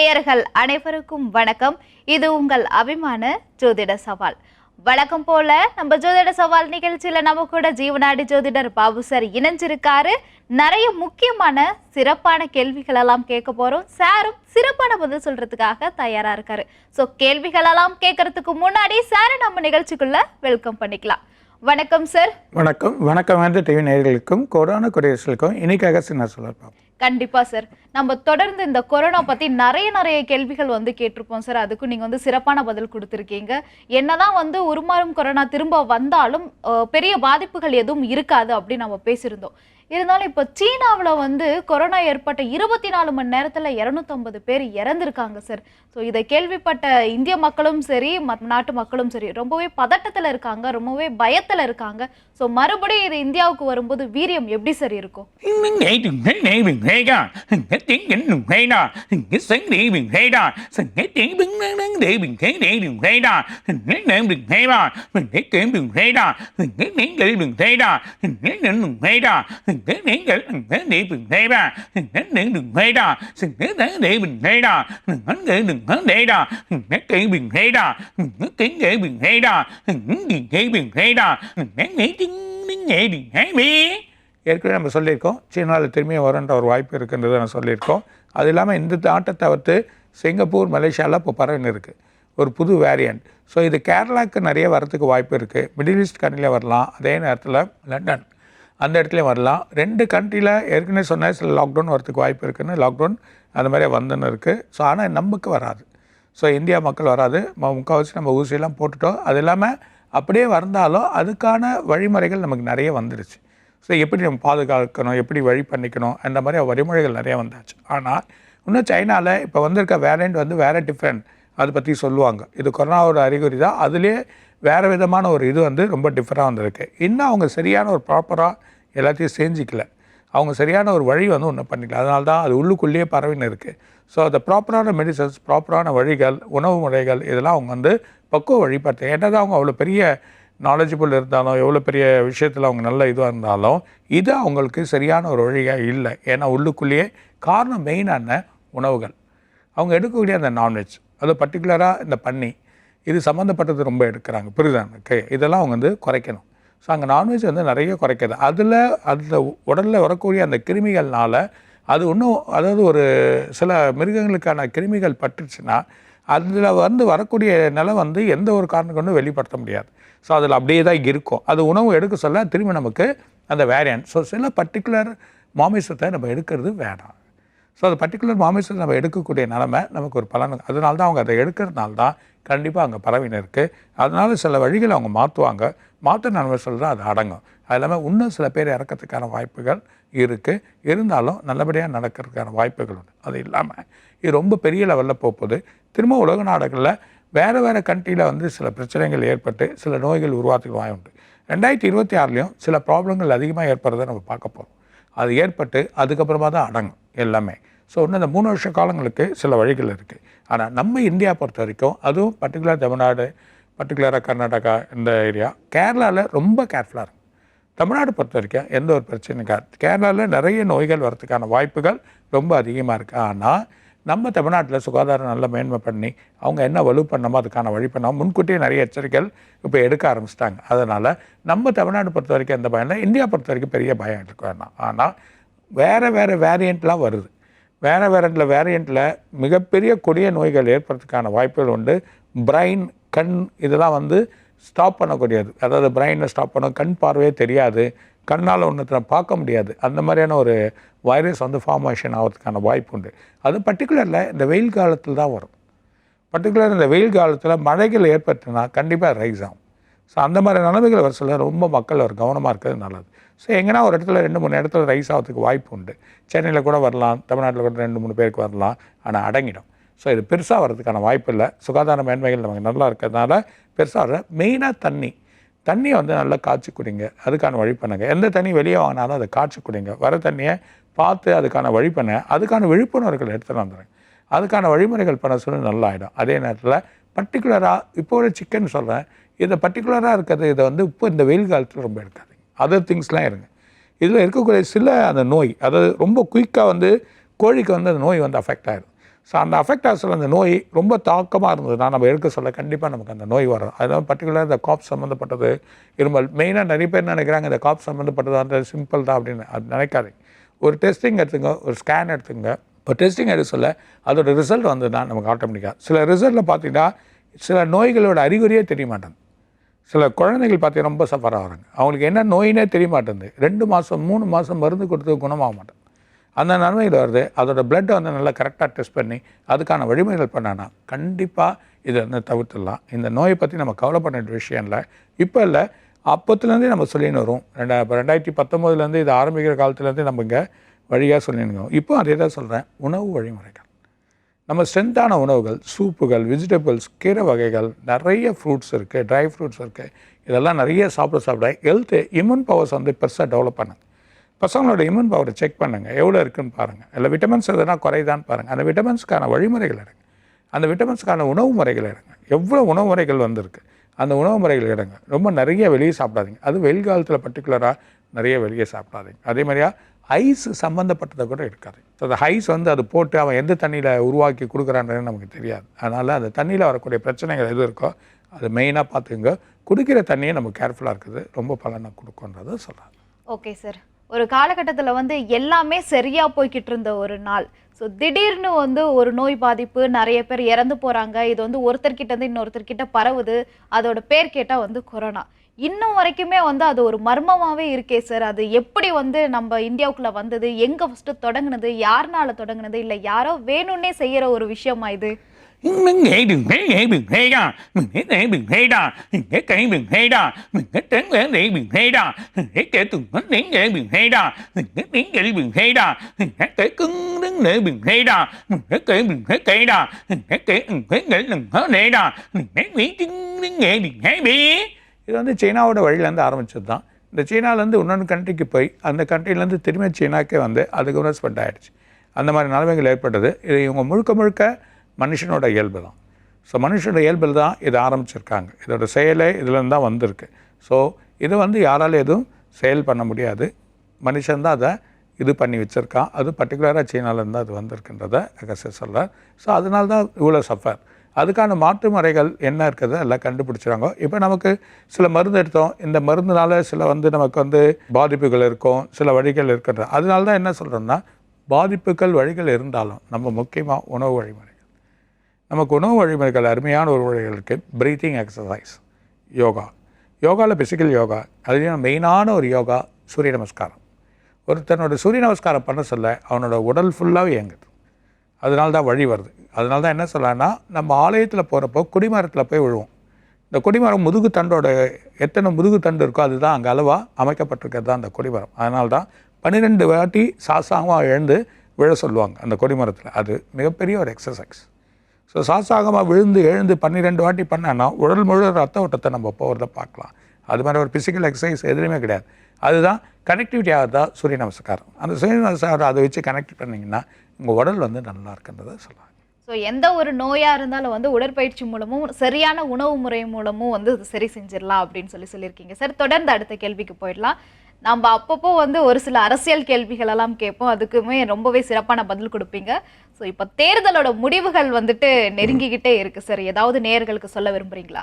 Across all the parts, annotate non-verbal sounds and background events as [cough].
நேயர்கள் அனைவருக்கும் வணக்கம் இது உங்கள் அபிமான ஜோதிட சவால் வழக்கம் போல நம்ம ஜோதிட சவால் நிகழ்ச்சியில நம்ம கூட ஜீவனாடி ஜோதிடர் பாபு சார் இணைஞ்சிருக்காரு நிறைய முக்கியமான சிறப்பான கேள்விகள் எல்லாம் கேட்க போறோம் சாரும் சிறப்பான பதில் சொல்றதுக்காக தயாரா இருக்காரு ஸோ கேள்விகள் எல்லாம் கேட்கறதுக்கு முன்னாடி சாரை நம்ம நிகழ்ச்சிக்குள்ள வெல்கம் பண்ணிக்கலாம் வணக்கம் சார் வணக்கம் வணக்கம் வந்த டிவி நேர்களுக்கும் கொரோனா குடியரசுக்கும் இன்னைக்காக சின்ன சொல்லலாம் கண்டிப்பா சார் நம்ம தொடர்ந்து இந்த கொரோனா பத்தி நிறைய நிறைய கேள்விகள் வந்து கேட்டிருப்போம் சார் அதுக்கும் நீங்க வந்து சிறப்பான பதில் கொடுத்துருக்கீங்க. என்னதான் வந்து உருமாறும் கொரோனா திரும்ப வந்தாலும் பெரிய பாதிப்புகள் எதுவும் இருக்காது அப்படின்னு நம்ம பேசியிருந்தோம். இருந்தாலும் இப்போ சீனாவில் வந்து கொரோனா ஏற்பட்ட இருபத்தி நாலு மணி நேரத்தில் இரநூத்தம்பது பேர் இறந்துருக்காங்க சார் ஸோ இதை கேள்விப்பட்ட இந்திய மக்களும் சரி மற்ற நாட்டு மக்களும் சரி ரொம்பவே பதட்டத்தில் இருக்காங்க ரொம்பவே பயத்தில் இருக்காங்க. ஸோ மறுபடியும் இது இந்தியாவுக்கு வரும்போது வீரியம் எப்படி சார் இருக்கும்? Nghe [laughs] đừng thấy nè bình thế ra Nghe tiếng nhánh đừng thấy ra Nghe sáng bình thế ra Nghe để thế để đừng thấy ra Nghe nệm thế để ra Mình thấy kiếm đừng ra Nghe tiếng gửi đừng hắn để Nghe nệm đừng thấy ra Nghe tiếng gửi đừng thấy để bình thế ra Nghe tiếng đừng để bình thế ra Nghe gửi đừng để ra Nghe bình thế ra Nghe tiếng gửi thế ra Nghe tiếng gửi bình thế ra tiếng nghe đừng thấy biết ஏற்கனவே நம்ம சொல்லியிருக்கோம் சீனாவில் திரும்பியும் வரன்ற ஒரு வாய்ப்பு இருக்குன்றதை நான் சொல்லியிருக்கோம் அது இல்லாமல் இந்த நாட்டை தவிர்த்து சிங்கப்பூர் மலேசியாவில் இப்போ பரவின்னு இருக்குது ஒரு புது வேரியண்ட் ஸோ இது கேரளாவுக்கு நிறைய வரத்துக்கு வாய்ப்பு இருக்குது மிடில் ஈஸ்ட் கண்ட்ரியில் வரலாம் அதே நேரத்தில் லண்டன் அந்த இடத்துலையும் வரலாம். ரெண்டு கண்ட்ரியில் ஏற்கனவே சொன்னால் சில லாக்டவுன் வரத்துக்கு வாய்ப்பு இருக்குன்னு லாக்டவுன் அந்த மாதிரி வந்துன்னு இருக்குது ஸோ ஆனால் நமக்கு வராது. ஸோ இந்தியா மக்கள் வராது. முக்கால்வாசி நம்ம ஊசியெல்லாம் போட்டுட்டோம். அது இல்லாமல் அப்படியே வந்தாலும் அதுக்கான வழிமுறைகள் நமக்கு நிறைய வந்துருச்சு. ஸோ எப்படி நம்ம பாதுகாக்கணும் எப்படி வழி பண்ணிக்கணும் அந்த மாதிரி வழிமுறைகள் நிறைய வந்தாச்சு. ஆனால் இன்னும் சைனாவில் இப்போ வந்திருக்க வேரியண்ட் வந்து வேறு டிஃப்ரெண்ட் அதை பற்றி சொல்லுவாங்க. இது கொரோனாவோட அறிகுறி தான். அதுலேயே வேறு விதமான ஒரு இது வந்து ரொம்ப டிஃப்ரெண்டாக வந்திருக்கு. இன்னும் அவங்க சரியான ஒரு ப்ராப்பராக எல்லாத்தையும் செஞ்சிக்கல. அவங்க சரியான ஒரு வழி வந்து ஒன்றும் பண்ணிக்கல. அதனால தான் அது உள்ளுக்குள்ளேயே பறவைன்னு இருக்குது ஸோ அந்த ப்ராப்பரான மெடிசன்ஸ் ப்ராப்பரான வழிகள் உணவு முறைகள் இதெல்லாம் அவங்க வந்து பக்குவ வழிபடுத்த என்னதான் அவங்க அவ்வளோ பெரிய நாலேஜபிள் இருந்தாலும் எவ்வளோ பெரிய விஷயத்தில் அவங்க நல்ல இதுவாக இருந்தாலும் இது அவங்களுக்கு சரியான ஒரு வழியாக இல்லை. ஏன்னா உள்ளுக்குள்ளேயே காரணம் மெயினான உணவுகள். அவங்க எடுக்கக்கூடிய அந்த நான்வெஜ் அது பர்டிகுலராக இந்த பன்னி இது சம்மந்தப்பட்டது ரொம்ப எடுக்கிறாங்க. புரியுதா? இதெல்லாம் அவங்க வந்து குறைக்கணும். ஸோ அங்கே நான்வெஜ் வந்து நிறைய குறைக்குது. அதில் அந்த உடலில் வரக்கூடிய அந்த கிருமிகள்னால் அது இன்னும் அதாவது ஒரு சில மிருகங்களுக்கான கிருமிகள் பட்டுச்சுன்னா அதில் வந்து வரக்கூடிய நிலை வந்து எந்த ஒரு காரணம் கொண்டும் வெளிப்படுத்த முடியாது. ஸோ அதில் அப்படியே தான் இருக்கும். அது உணவு எடுக்க சொல்ல திரும்பி நமக்கு அந்த வேரியன்ட் ஸோ சில பர்டிகுலர் மாமிசத்தை நம்ம எடுக்கிறது வேணாம். ஸோ அது பர்டிகுலர் மாமிசத்தை நம்ம எடுக்கக்கூடிய நிலமை நமக்கு ஒரு பலன் அதனால தான் அவங்க அதை எடுக்கிறதுனால தான் கண்டிப்பாக அங்கே பறவையினருக்கு இருக்குது சில வழிகளை அவங்க மாற்றுவாங்க மாற்ற நன்மை தான் அது அடங்கும். அது இல்லாமல் இன்னும் சில பேர் இறக்கிறதுக்கான வாய்ப்புகள் இருக்குது இருந்தாலும் நல்லபடியாக நடக்கிறதுக்கான வாய்ப்புகள் உண்டு. அது இல்லாமல் இது ரொம்ப பெரிய லெவலில் போகுது. திரும்ப உலக நாடுகளில் வேறு வேறு கண்ட்ரியில் வந்து சில பிரச்சனைகள் ஏற்பட்டு சில நோய்கள் உருவாத்துக்கு வாய் உண்டு. ரெண்டாயிரத்தி இருபத்தி ஆறுலேயும் சில ப்ராப்ளங்கள் அதிகமாக ஏற்படுறதை நம்ம பார்க்க போகிறோம் அது ஏற்பட்டு அதுக்கப்புறமா தான் அடங்கும் எல்லாமே. ஸோ இன்னும் இந்த மூணு வருஷ காலங்களுக்கு சில வழிகள் இருக்குது ஆனால் நம்ம இந்தியா பொறுத்த வரைக்கும் அதுவும் பர்டிகுலர் தமிழ்நாடு பர்டிகுலராக கர்நாடகா இந்த ஏரியா கேரளாவில் ரொம்ப கேர்ஃபுல்லாக இருக்கும். தமிழ்நாடு பொறுத்த வரைக்கும் எந்த ஒரு பிரச்சனையும் இருக்காது கேரளாவில் நிறைய நோய்கள் வரதுக்கான வாய்ப்புகள் ரொம்ப அதிகமாக இருக்குது ஆனால் நம்ம தமிழ்நாட்டில் சுகாதாரம் நல்லா மேன்மை பண்ணி அவங்க என்ன வலு பண்ணமோ அதுக்கான வழி பண்ணாமல் முன்கூட்டியே நிறைய எச்சரிக்கைகள் இப்போ எடுக்க ஆரம்பிச்சிட்டாங்க. அதனால் நம்ம தமிழ்நாடு பொறுத்த வரைக்கும் எந்த பயம் இல்லை. இந்தியா பொறுத்த வரைக்கும் பெரிய பயம் இருக்கு. வேணாம் ஆனால் வேறு வேறு வேரியண்ட்லாம் வருது. வேறு வேறு வேரியண்ட்டில் மிகப்பெரிய கொடிய நோய்கள் ஏற்படுறதுக்கான வாய்ப்புகள் உண்டு. பிரைன் கண் இதெல்லாம் வந்து ஸ்டாப் பண்ணக்கூடியது. அதாவது பிரைனை ஸ்டாப் பண்ண கண் பார்வையே தெரியாது. கண்ணால் ஒன்றுத்தனை பார்க்க முடியாது. அந்த மாதிரியான ஒரு வைரஸ் வந்து ஃபார்மேஷன் ஆகிறதுக்கான வாய்ப்பு உண்டு. அது பர்டிகுலரில் இந்த வெயில் காலத்தில் தான் வரும். பர்டிகுலர் இந்த வெயில் காலத்தில் மழைகள் ஏற்பட்டுனா கண்டிப்பாக ரைஸ் ஆகும். ஸோ அந்த மாதிரி நிலைமைகள் வர சொல்ல ரொம்ப மக்கள் ஒரு கவனமாக இருக்கிறது நல்லது. ஸோ எங்கன்னா ஒரு இடத்துல ரெண்டு மூணு இடத்துல ரைஸ் ஆகிறதுக்கு வாய்ப்பு உண்டு. சென்னையில் கூட வரலாம் தமிழ்நாட்டில் கூட ரெண்டு மூணு பேருக்கு வரலாம் ஆனால் அடங்கிடும். ஸோ இது பெருசாக வர்றதுக்கான வாய்ப்பு இல்லை. சுகாதார மேன்மைகள் நமக்கு நல்லா இருக்கிறதுனால பெருசாக வர மெயினாக தண்ணி. தண்ணியை வந்து நல்லா காய்ச்சி குடிங்க. அதுக்கான வழி பண்ணுங்க. எந்த தண்ணி வெளியே வாங்கினாலும் அதை காய்ச்சி குடிங்க. வர தண்ணியை பார்த்து அதுக்கான வழி பண்ண. அதுக்கான விழிப்புணர்வுகள் எடுத்துகிட்டு வந்துடுங்க அதுக்கான வழிமுறைகள் பண்ண சொல்லி நல்லா ஆகிடும் அதே நேரத்தில் பர்டிகுலராக இப்போ ஒரு சிக்கன் சொல்கிறேன் இதை பர்டிகுலராக இருக்கிறது இதை வந்து இப்போ இந்த வெயில் காலத்தில் ரொம்ப எடுக்காதீங்க. அதர் திங்ஸ்லாம் இருங்க. இதில் இருக்கக்கூடிய சில அந்த நோய் அதாவது ரொம்ப குயிக்காக வந்து கோழிக்கு வந்து அந்த நோய் வந்து அஃபெக்ட் ஆகிடும் ஸோ அந்த அஃபெக்ட் ஆகிற அந்த நோய் ரொம்ப தாக்கமாக இருந்ததுன்னா நம்ம எடுக்க சொல்ல கண்டிப்பாக நமக்கு அந்த நோய் வரும். அதாவது பர்டிகுலர் இந்த காப் சம்மந்தப்பட்டது இருமல் மெயினாக நிறைய பேர் நினைக்கிறாங்க இந்த காப் சம்மந்தப்பட்டது அந்த சிம்பிள் தான் அப்படின்னு. அது நினைக்காதீங்க. ஒரு டெஸ்டிங் எடுத்துங்க ஒரு ஸ்கேன் எடுத்துங்க இப்போ டெஸ்டிங் எடுக்க சொல்ல அதோட ரிசல்ட் வந்ததுன்னா நமக்கு ஆட்டோமேட்டிக்காக சில ரிசல்ட்டில் பார்த்தீங்கன்னா சில நோய்களோட அறிகுறியே தெரிய மாட்டேங்குது. சில குழந்தைகள் பார்த்தீங்கன்னா ரொம்ப சஃபர் ஆகிறாங்க அவங்களுக்கு என்ன நோயினே தெரிய மாட்டேங்குது ரெண்டு மாதம் மூணு மாதம் மருந்து கொடுத்து குணமாக மாட்டேன். அந்த நன்மையில் வருது. அதோடய பிளட்டை வந்து நல்லா கரெக்டாக டெஸ்ட் பண்ணி அதுக்கான வழிமுறைகள் பண்ணானா கண்டிப்பாக இதை வந்து தவிர்த்துடலாம். இந்த நோயை பற்றி நம்ம கவலைப்பட வேண்டிய விஷயம் இல்லை. இப்போ இல்லை அப்போத்துலேருந்தே நம்ம சொல்லின்னு வரும். ரெண்டா இப்போ ரெண்டாயிரத்தி பத்தொம்போதுலேருந்து இது ஆரம்பிக்கிற காலத்துலேருந்தே நம்ம இங்கே வழியாக சொல்லிடுங்க இப்போ அதே தான் சொல்கிறேன் உணவு வழிமுறைகள். நம்ம ஸ்ட்ரென்த்தான உணவுகள் சூப்புகள் வெஜிடபிள்ஸ் கீரை வகைகள் நிறைய ஃப்ரூட்ஸ் இருக்குது ட்ரை ஃப்ரூட்ஸ் இருக்குது இதெல்லாம் நிறைய சாப்பிட சாப்பிட ஹெல்த்து இம்யூன் பவர்ஸ் வந்து பெருசாக டெவலப் பண்ணுங்க பசங்களோட இம்யூன் பவரை செக் பண்ணுங்கள் எவ்வளோ இருக்குன்னு பாருங்கள் இல்லை விட்டமின்ஸ் எதுனா குறைதான்னு பாருங்கள் அந்த விட்டமின்ஸ்க்கான வழிமுறைகள் எடுங்க. அந்த விட்டமின்ஸ்க்கான உணவு முறைகள் எடுங்க. எவ்வளோ உணவு முறைகள் வந்திருக்கு அந்த உணவு முறைகள் எடுங்க. ரொம்ப நிறைய வெளியே சாப்பிடாதீங்க. அது வெயில் காலத்தில் பர்டிகுலராக நிறைய வெளியே சாப்பிடாதீங்க. அதே மாதிரியா ஐஸ் சம்மந்தப்பட்டதை கூட இருக்காது ஸோ அந்த ஐஸ் வந்து அது போட்டு அவன் எந்த தண்ணியில் உருவாக்கி கொடுக்குறான்றது நமக்கு தெரியாது. அதனால் அந்த தண்ணியில் வரக்கூடிய பிரச்சனைகள் எது இருக்கோ அது மெயினாக பார்த்துங்க குடிக்கிற தண்ணியை நம்ம கேர்ஃபுல்லாக இருக்குது. ரொம்ப பலனை கொடுக்குன்றதை சொல்கிறாங்க ஓகே சார் ஒரு காலகட்டத்தில் வந்து எல்லாமே சரியாக போய்கிட்டு இருந்த ஒரு நாள். ஸோ திடீர்னு வந்து ஒரு நோய் பாதிப்பு நிறைய பேர் இறந்து போகிறாங்க இது வந்து ஒருத்தர்கிட்ட இருந்து இன்னொருத்தர்கிட்ட பரவுது. அதோட பேர் கேட்டால் வந்து கொரோனா. இன்னும் வரைக்குமே வந்து அது ஒரு மர்மமாகவே இருக்கே சார். அது எப்படி வந்து நம்ம இந்தியாவுக்குள்ளே வந்தது? எங்கே ஃபஸ்ட்டு தொடங்கினது? யாருனால தொடங்கினது? இல்லை யாரோ வேணும்னே செய்கிற ஒரு விஷயமா இது? [laughs] இது வந்து சீனாவோட வழியிலேருந்து ஆரம்பித்தது தான் இந்த சீனாலேருந்து இன்னொன்று கண்ட்ரிக்கு போய் அந்த கண்ட்ரிலேருந்து திரும்ப சீனாக்கே வந்து அதுக்கப்புறம் ஸ்பெண்ட் ஆகிடுச்சு அந்த மாதிரி நிலைமைகள் ஏற்பட்டது இது இவங்க முழுக்க முழுக்க மனுஷனோட இயல்பு தான் ஸோ மனுஷனோட இயல்பில் தான் இதை ஆரம்பிச்சிருக்காங்க இதோட செயலே இதுலேருந்து தான் வந்திருக்கு ஸோ இது வந்து யாராலும் எதுவும் செயல் பண்ண முடியாது மனுஷன் தான் அதை இது பண்ணி வச்சுருக்கான் அது பர்டிகுலராக சீனாவிலேருந்து அது வந்திருக்குன்றத அகசே சொல்கிறார் ஸோ அதனால தான் இவ்வளோ சஃபர் அதுக்கான மாற்று முறைகள் என்ன இருக்கிறத எல்லாம் கண்டுபிடிச்சிறாங்க இப்போ நமக்கு சில மருந்து எடுத்தோம். இந்த மருந்துனால சில வந்து நமக்கு வந்து பாதிப்புகள் இருக்கும். சில வழிகள் இருக்கிறது அதனால தான் என்ன சொல்கிறோம்னா பாதிப்புகள் வழிகள் இருந்தாலும் நம்ம முக்கியமாக உணவு வழிமுறைகள். நமக்கு உணவு வழிமுறைகள் அருமையான ஒரு வழிகள் இருக்குது ப்ரீத்திங் எக்ஸசைஸ் யோகா. யோகாவில் பிசிக்கல் யோகா அதுலேயும் மெயினான ஒரு யோகா சூரிய நமஸ்காரம். ஒருத்தனோட சூரிய நமஸ்காரம் பண்ண சொல்ல அவனோட உடல் ஃபுல்லாகவே இயங்குது. அதனால தான் வழி வருது. அதனால தான் என்ன சொல்லலாம்னா நம்ம ஆலயத்தில் போகிறப்போ குடிமரத்தில் போய் விழுவோம். இந்த கொடிமரம் முதுகு தண்டோட எத்தனை முதுகு தண்டு இருக்கோ அதுதான் அங்கே அளவாக அமைக்கப்பட்டிருக்கிறது தான் அந்த கொடிமரம். அதனால தான் பன்னிரெண்டு வாட்டி சாசாகமாக எழுந்து விழ சொல்லுவாங்க அந்த கொடிமரத்தில். அது மிகப்பெரிய ஒரு எக்ஸசைஸ் ஸோ சாசாகமாக விழுந்து எழுந்து பன்னிரெண்டு வாட்டி பண்ணான்னா உடல் முழு ரத்த ஓட்டத்தை நம்ம போகிறத பார்க்கலாம். அது மாதிரி ஒரு ஃபிசிக்கல் எக்ஸசைஸ் எதுலையுமே கிடையாது. அதுதான் கனெக்டிவிட்டி ஆகிறதா சூரிய நமஸ்காரம். அந்த சூரிய நமஸ்காரம் அதை வச்சு கனெக்ட் பண்ணிங்கன்னா உங்கள் உடல் வந்து நல்லா இருக்குன்றதை சொல்லலாம் ஸோ எந்த ஒரு நோயாக இருந்தாலும் வந்து உடற்பயிற்சி மூலமும் சரியான உணவு முறை மூலமும் வந்து சரி செஞ்சிடலாம் அப்படின்னு சொல்லி சொல்லியிருக்கீங்க. சார் தொடர்ந்து அடுத்த கேள்விக்கு போயிடலாம். நம்ம அப்பப்போ வந்து ஒரு சில அரசியல் கேள்விகளெல்லாம் கேட்போம். அதுக்குமே ரொம்பவே சிறப்பான பதில் கொடுப்பீங்க. ஸோ இப்போ தேர்தலோட முடிவுகள் வந்துட்டு நெருங்கிக்கிட்டே இருக்கு சார் ஏதாவது நேர்களுக்கு சொல்ல விரும்புறீங்களா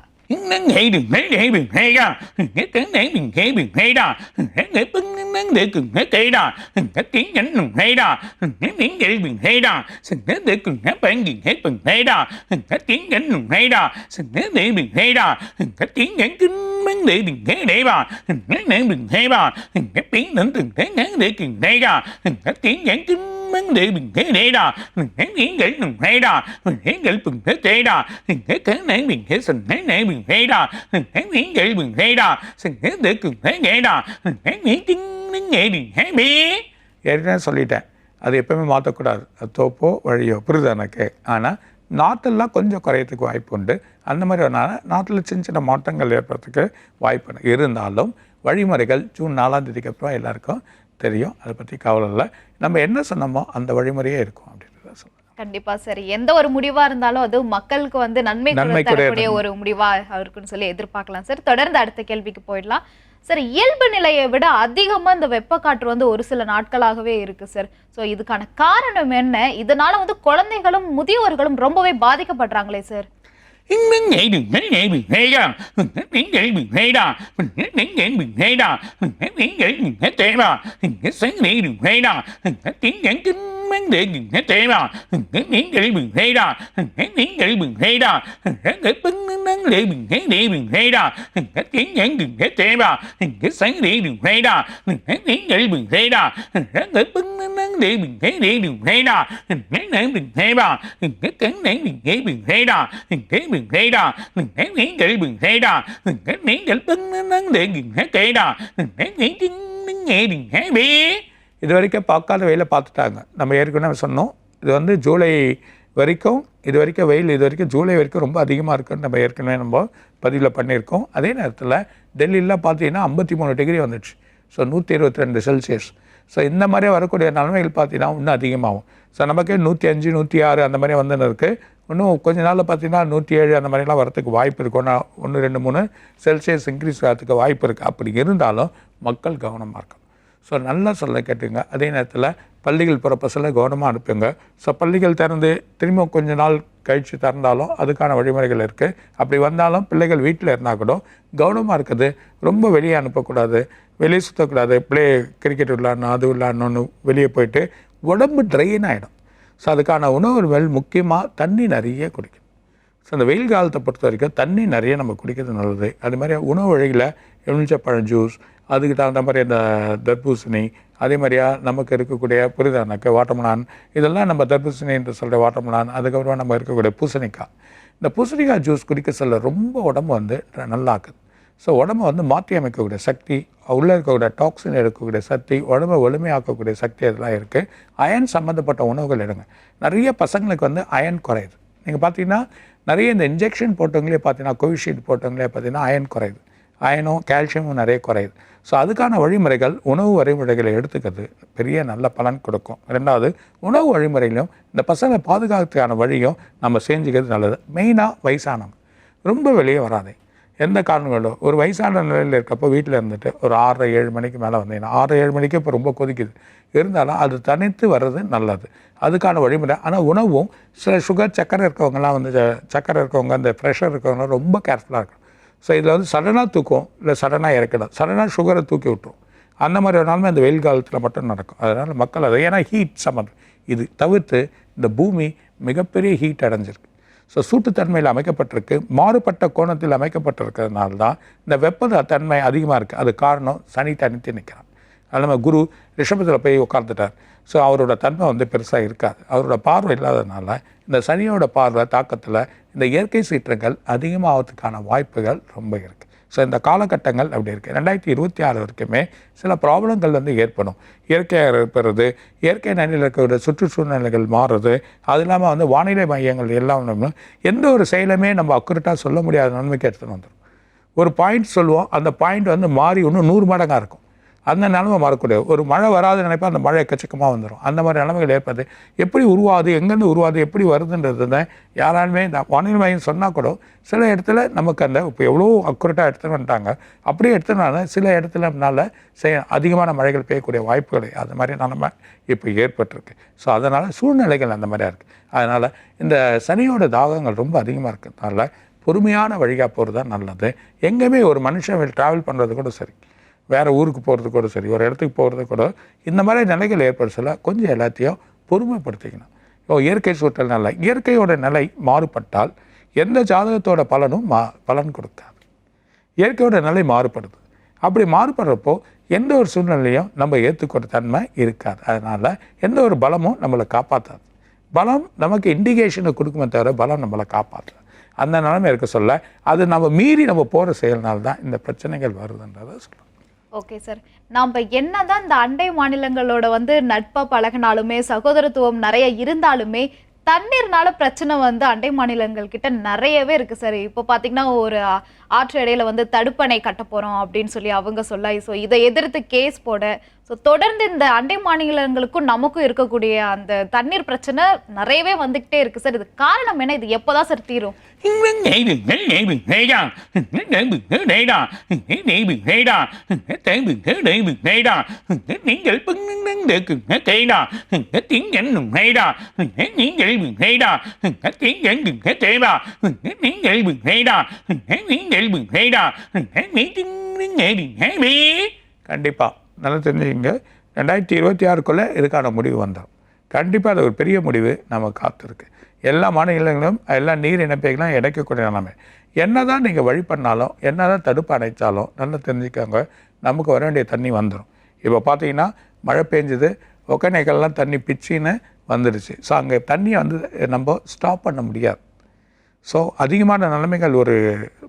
ஏற்கனவே சொல்லிட்டேன் அது எப்பவுமே மாற்றக்கூடாது தோப்போ வழியோ புரியுது எனக்கு ஆனால் நாட்டெல்லாம் கொஞ்சம் குறையிறதுக்கு வாய்ப்பு உண்டு அந்த மாதிரி ஒன்றால் நாட்டில் சின்ன சின்ன மாற்றங்கள் ஏற்படுறதுக்கு வாய்ப்பு இருந்தாலும் வழிமுறைகள் ஜூன் நாலாம் தேதிக்கு அப்புறம் எல்லாருக்கும் தெரியும். அதை பற்றி கவலை இல்லை. நம்ம என்ன சொன்னோமோ அந்த வழிமுறையே இருக்கும் அப்படின்றத சொல்லுவேன் கண்டிப்பா சரி. எந்த ஒரு முடிவா இருந்தாலும் அது மக்களுக்கு வந்து நன்மை தரக்கூடிய கூடிய ஒரு முடிவா இருக்குன்னு சொல்லி எதிர்பார்க்கலாம். சார் தொடர்ந்து அடுத்த கேள்விக்கு போயிடலாம். சார் இயல்பு நிலையை விட அதிகமா இந்த வெப்பக்காற்று வந்து ஒரு சில நாட்களாகவே இருக்கு சார் ஸோ இதுக்கான காரணம் என்ன? இதனால வந்து குழந்தைகளும் முதியோர்களும் ரொம்பவே பாதிக்கப்படுறாங்களே sir mình nghĩ đừng nghĩ nghĩ mình hay đó. Mình hết nghĩ nghĩ mình hay đó. Mình hết nghĩ nghĩ mình hay đó. Mình hết nghĩ nghĩ mình hết tiền đó. Mình hết sáng nghĩ đừng hay đó. Mình hết tiếng nghĩ kinh vấn đề đừng hết thế đó hết những để bình thấy đó hết những để bình thấy đó hết cái bứng nắng nắng lệ bình thế để bình thấy đó hết những cái đừng hết thế đó hết sáng để đừng thấy đó hết những để bình thấy đó hết cái bứng nắng nắng lệ bình thế để đừng thấy đó hết những bình thấy đó hết cắn nắng bình thế bình thấy đó hết bình thấy đó hết những để bình thấy đó hết những cái bứng nắng nắng lệ bình thế đó hết những cái nghe đừng hé biết இது வரைக்கும் பார்க்காத வெயிலை பார்த்துட்டாங்க. நம்ம ஏற்கனவே சொன்னோம். இது வந்து ஜூலை வரைக்கும் இது வரைக்கும் வெயில் இது வரைக்கும் ஜூலை வரைக்கும் ரொம்ப அதிகமாக இருக்குன்னு நம்ம ஏற்கனவே நம்ம பதிவில் பண்ணியிருக்கோம். அதே நேரத்தில் டெல்லியில் பார்த்தீங்கன்னா ஐம்பத்தி மூணு டிகிரி வந்துடுச்சு ஸோ நூற்றி இருபத்தி ரெண்டு செல்சியஸ் ஸோ இந்த மாதிரி வரக்கூடிய நிலைமைகள் பார்த்தீங்கன்னா இன்னும் அதிகமாகும். ஸோ நமக்கே நூற்றி அஞ்சு நூற்றி ஆறு அந்த மாதிரி வந்துன்னு இருக்குது இன்னும் கொஞ்ச நாளில் பார்த்தீங்கன்னா நூற்றி ஏழு அந்த மாதிரிலாம் வரத்துக்கு வாய்ப்பு இருக்கும் நான் ஒன்று ரெண்டு மூணு செல்சியஸ் இன்க்ரீஸ் ஆகிறதுக்கு வாய்ப்பு இருக்குது அப்படி இருந்தாலும் மக்கள் கவனமாக இருக்கணும். ஸோ நல்லா சொல்ல கேட்டுங்க. அதே நேரத்தில் பள்ளிகள் பிறப்ப சொல்ல கவனமாக அனுப்புங்க ஸோ பள்ளிகள் திறந்து திரும்ப கொஞ்ச நாள் கழித்து திறந்தாலும் அதுக்கான வழிமுறைகள் இருக்குது அப்படி வந்தாலும் பிள்ளைகள் வீட்டில் இருந்தால் கூட கவனமாக இருக்குது ரொம்ப வெளியே அனுப்பக்கூடாது. வெளியே சுற்றக்கூடாது பிளே கிரிக்கெட் விளாட்ணும் அது விளாட்ணுன்னு வெளியே போயிட்டு உடம்பு ட்ரெயின் ஆகிடும் ஸோ அதுக்கான உணவுகள் முக்கியமாக தண்ணி நிறைய குடிக்கணும். ஸோ அந்த வெயில் காலத்தை பொறுத்த வரைக்கும் தண்ணி நிறைய நம்ம குடிக்கிறது நல்லது. அது மாதிரி உணவு வழியில் எலுமிச்சப்பழம் ஜூஸ் அதுக்கு தகுந்த மாதிரி அந்த தர்பூசணி அதே மாதிரியா நமக்கு இருக்கக்கூடிய புரிதானாக்க வாட்டர்மலான் இதெல்லாம் நம்ம தர்பூசணி என்று சொல்கிற வாட்டர்மலான் அதுக்கப்புறமா நம்ம இருக்கக்கூடிய பூசணிக்காய். இந்த பூசணிக்காய் ஜூஸ் குடிக்க சொல்ல ரொம்ப உடம்பு வந்து நல்லாக்குது. ஸோ உடம்பை வந்து மாற்றி அமைக்கக்கூடிய சக்தி உள்ளே இருக்கக்கூடிய டாக்ஸின் எடுக்கக்கூடிய சக்தி உடம்பை வலிமையாக்கக்கூடிய சக்தி அதெல்லாம் இருக்குது அயன் சம்மந்தப்பட்ட உணவுகள் எடுங்க. நிறைய பசங்களுக்கு வந்து அயன் குறையுது. நீங்கள் பார்த்தீங்கன்னா நிறைய இந்த இன்ஜெக்ஷன் போட்டவங்களே பார்த்தீங்கன்னா கோவிஷீல்டு போட்டவங்களே பார்த்தீங்கன்னா அயன் குறையுது. அயனும் கால்சியமும் நிறைய குறையுது. ஸோ அதுக்கான வழிமுறைகள் உணவு வழிமுறைகளை எடுத்துக்கிறது பெரிய நல்ல பலன் கொடுக்கும். ரெண்டாவது உணவு வழிமுறையிலும் இந்த பசங்களை பாதுகாக்கிறதுக்கான வழியும் நம்ம செஞ்சுக்கிறது நல்லது. மெயினாக வயசானவங்க. ரொம்ப வெளியே வராதே. எந்த காரணங்களோ ஒரு வயசான நிலையில் இருக்கப்போ வீட்டில் இருந்துட்டு ஒரு ஆறரை ஏழு மணிக்கு மேலே வந்தீங்கன்னா ஆறரை ஏழு மணிக்கு இப்போ ரொம்ப கொதிக்குது. இருந்தாலும் அது தனித்து வர்றது நல்லது. அதுக்கான வழிமுறை. ஆனால் உணவும் சில சுகர் சக்கரை இருக்கவங்கலாம் வந்து ச- சக்கரை இருக்கவங்க அந்த ப்ரெஷர் இருக்கவங்கலாம் ரொம்ப கேர்ஃபுல்லாக இருக்கணும். ஸோ இதில் வந்து சடனாக தூக்கும் இல்லை சடனாக இறக்கணும். சடனாக சுகரை தூக்கி விட்டுரும். அந்த மாதிரி வேணாலுமே அந்த வெயில் காலத்தில் மட்டும் நடக்கும். அதனால் மக்கள் அதை ஏன்னா ஹீட் சம்மந்தம். இது தவிர்த்து இந்த பூமி மிகப்பெரிய ஹீட் அடைஞ்சிருக்கு. ஸோ சூட்டுத்தன்மையில் அமைக்கப்பட்டிருக்கு. மாறுபட்ட கோணத்தில் அமைக்கப்பட்டிருக்கிறதுனால தான் இந்த வெப்ப தன்மை அதிகமாக இருக்குது அது காரணம் சனி தனித்து நிற்கிறான் அது நம்ம குரு ரிஷபத்தில் போய் உட்கார்ந்துட்டார். ஸோ அவரோட தன்மை வந்து பெருசாக இருக்காது. அவரோட பார்வை இல்லாததுனால இந்த சனியோட பார்வை தாக்கத்தில் இந்த இயற்கை சீற்றங்கள் அதிகமாகிறதுக்கான வாய்ப்புகள் ரொம்ப இருக்குது ஸோ இந்த காலகட்டங்கள் அப்படி இருக்குது ரெண்டாயிரத்தி இருபத்தி ஆறு வரைக்குமே சில ப்ராப்ளங்கள் வந்து ஏற்படும். இயற்கையாக இருப்பது இயற்கை நிலையில் இருக்கக்கூடிய சுற்றுச்சூழ்நிலைகள் மாறுறது அது இல்லாமல் வந்து வானிலை மையங்கள் எல்லாம் எந்த ஒரு செயலுமே நம்ம அக்குரட்டாக சொல்ல முடியாத நன்மைக்கு எடுத்துகிட்டு வந்துடும் ஒரு பாயிண்ட் சொல்லுவோம் அந்த பாயிண்ட் வந்து மாறி இன்னும் நூறு மடங்காக இருக்கும். அந்த நிலைமை மாறக்கூடிய ஒரு மழை வராத நினைப்பா அந்த மழை எக்கச்சக்கமாக வந்துடும் அந்த மாதிரி நிலைமைகள் ஏற்படுது. எப்படி உருவாகுது எங்கேருந்து உருவாது எப்படி வருதுன்றது தான் யாராலுமே இந்த வானிலை மையம் சொன்னால் கூட சில இடத்துல நமக்கு அந்த இப்போ எவ்வளோ அக்குரட்டாக எடுத்துன்னு வந்துட்டாங்க. அப்படியே எடுத்துனால சில இடத்துல நம்மளால செய்ய அதிகமான மழைகள் பெய்யக்கூடிய வாய்ப்புகள் அது மாதிரி நிலைமை இப்போ ஏற்பட்டிருக்கு. ஸோ அதனால் சூழ்நிலைகள் அந்த மாதிரியா இருக்குது அதனால் இந்த சனியோட தாகங்கள் ரொம்ப அதிகமாக இருக்கிறதுனால பொறுமையான வழியாக போகிறது தான் நல்லது. எங்கேயுமே ஒரு மனுஷன் ட்ராவல் பண்ணுறது கூட சரி. வேறு ஊருக்கு போகிறது கூட சரி ஒரு இடத்துக்கு போகிறது கூட இந்த மாதிரி நிலைகள் ஏற்படுத்தல கொஞ்சம் எல்லாத்தையும் பொறுமைப்படுத்திக்கணும். இப்போ இயற்கை சூழல் நல்ல இயற்கையோட நிலை மாறுபட்டால் எந்த ஜாதகத்தோட பலனும் மா பலன் கொடுக்காது. இயற்கையோட நிலை மாறுபடுது. அப்படி மாறுபடுறப்போ எந்த ஒரு சூழ்நிலையும் நம்ம ஏற்றுக்கிற தன்மை இருக்காது. அதனால் எந்த ஒரு பலமும் நம்மளை காப்பாற்றாது பலம் நமக்கு இண்டிகேஷனை கொடுக்குமே தவிர பலம் நம்மளை காப்பாற்றாது அந்த நிலைமை இருக்க சொல்ல அது நம்ம மீறி நம்ம போகிற செயல்னால் தான் இந்த பிரச்சனைகள் வருதுன்றதை சொல்லலாம் ஓகே சார் நாம என்னதான் இந்த அண்டை மாநிலங்களோட வந்து நட்பா பழகினாலுமே சகோதரத்துவம் நிறைய இருந்தாலுமே தண்ணீர்னால பிரச்சனை வந்து அண்டை மாநிலங்கள் கிட்ட நிறையவே இருக்கு சார் இப்போ பாத்தீங்கன்னா ஒரு ஆற்று இடையில வந்து தடுப்பணை கட்ட போறோம் அப்படின்னு சொல்லி அவங்க சொல்ல ஸோ இதை எதிர்த்து கேஸ் போட ஸோ தொடர்ந்து இந்த அண்டை மாநிலங்களுக்கும் நமக்கும் இருக்கக்கூடிய அந்த தண்ணீர் பிரச்சனை நிறையவே வந்துகிட்டே இருக்கு. சார் இது காரணம் என்ன? இது எப்போதான் சார் தீரும்? நீங்கள் நீங்கள் தெளிவு nhảy கண்டிப்பாக நல்லா தெரிஞ்சுக்கங்க. ரெண்டாயிரத்தி இருபத்தி ஆறுக்குள்ளே இதுக்கான முடிவு வந்துடும் கண்டிப்பாக அது ஒரு பெரிய முடிவு நம்ம காத்திருக்கு. எல்லா மாநிலங்களும் எல்லா நீர் இணைப்பைகளும் இணைக்கக்கூடிய நிலைமை. என்ன தான் நீங்கள் வழி பண்ணாலும் என்ன தான் தடுப்பு அணைச்சாலும் நல்லா தெரிஞ்சுக்கோங்க. நமக்கு வர வேண்டிய தண்ணி வந்துடும் இப்போ பார்த்தீங்கன்னா மழை பெஞ்சுது. ஒகேனக்கல்லாம் தண்ணி பிச்சின்னு வந்துடுச்சு ஸோ அங்கே தண்ணியை வந்து நம்ம ஸ்டாப் பண்ண முடியாது. ஸோ அதிகமான நிலைமைகள் ஒரு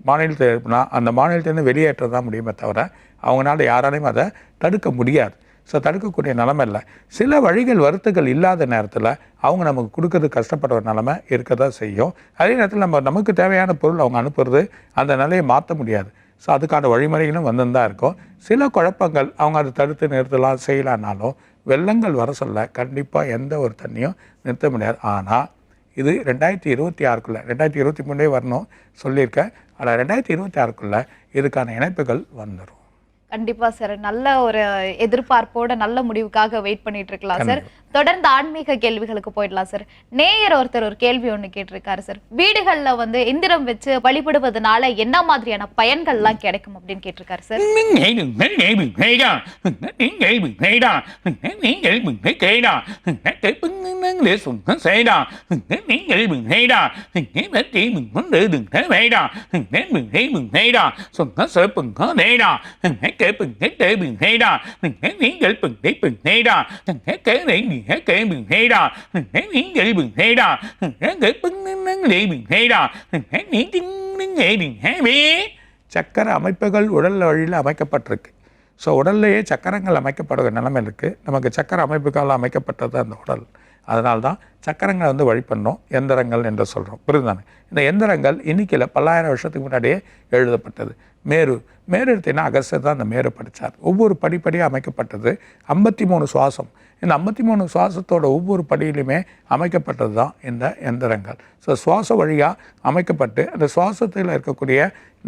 மாநிலத்தில் இருக்குன்னா அந்த மாநிலத்திலேருந்து வெளியேற்ற தான் முடியுமே தவிர அவங்களால யாராலையும் அதை தடுக்க முடியாது. ஸோ தடுக்கக்கூடிய நிலமை இல்லை. சில வழிகள் வருத்துகள் இல்லாத நேரத்தில் அவங்க நமக்கு கொடுக்கறது கஷ்டப்படுற நிலமை இருக்க தான் செய்யும். அதே நேரத்தில் நம்ம நமக்கு தேவையான பொருள் அவங்க அனுப்புறது அந்த நிலையை மாற்ற முடியாது. ஸோ அதுக்கான வழிமுறைகளும் வந்துன்னு தான் இருக்கும். சில குழப்பங்கள் அவங்க அதை தடுத்து நிறுத்தலாம் செய்யலான்னாலும் வெள்ளங்கள் வர சொல்ல கண்டிப்பாக எந்த ஒரு தண்ணியும் நிறுத்த முடியாது. ஆனால் இது ரெண்டாயிரத்தி இருபத்தி ஆறுக்குள்ளே ரெண்டாயிரத்தி இருபத்தி மூணே வரணும் சொல்லியிருக்கேன் ஆனால் ரெண்டாயிரத்தி இருபத்தி ஆறுக்குள்ளே இதுக்கான இணைப்புகள் வந்துடும் கண்டிப்பா சார். நல்ல ஒரு எதிர்பார்ப்போட நல்ல முடிவுக்காக வெயிட் பண்ணிட்டு இருக்கலாம் சார். தொடர்ந்து ஆன்மீக கேள்விகளுக்கு போயிடலாம் சார் நேயர் ஒருத்தர் ஒரு கேள்வி ஒன்று கேட்டிருக்காரு சார் வீடுகள்ல வந்து எந்திரம் வச்சு வழிபடுவதனால என்ன மாதிரியான பயன்கள்லாம் கிடைக்கும் அப்படின்னு கேட்டிருக்காரு sir hết kể mình hay đó hết miễn kể mình hay đó hết kể bưng nâng nâng lệ mình hay đó hết miễn tinh nâng lệ mình hay bế சக்கர அமைப்புகள் உடல் வழியில் அமைக்கப்பட்டிருக்கு ஸோ உடல்லையே சக்கரங்கள் அமைக்கப்படுகிற நிலைமை இருக்குது நமக்கு சக்கர அமைப்புகளால் அமைக்கப்பட்டது அந்த உடல் அதனால தான் சக்கரங்களை வந்து வழி பண்ணோம் எந்திரங்கள் என்று சொல்கிறோம் புரியுதானே இந்த எந்திரங்கள் இன்றைக்கில் பல்லாயிரம் வருஷத்துக்கு முன்னாடியே எழுதப்பட்டது மேரு மேரு எடுத்தீங்கன்னா அகஸ்டர் தான் அந்த மேரு படித்தார் ஒவ்வொரு படிப்படியாக அமைக்கப்பட்டது ஐம்பத்தி மூணு சுவாசம் இந்த ஐம்பத்தி மூணு சுவாசத்தோட ஒவ்வொரு படியிலுமே அமைக்கப்பட்டது தான் இந்த எந்திரங்கள். ஸோ சுவாச வழியாக அமைக்கப்பட்டு அந்த சுவாசத்தில் இருக்கக்கூடிய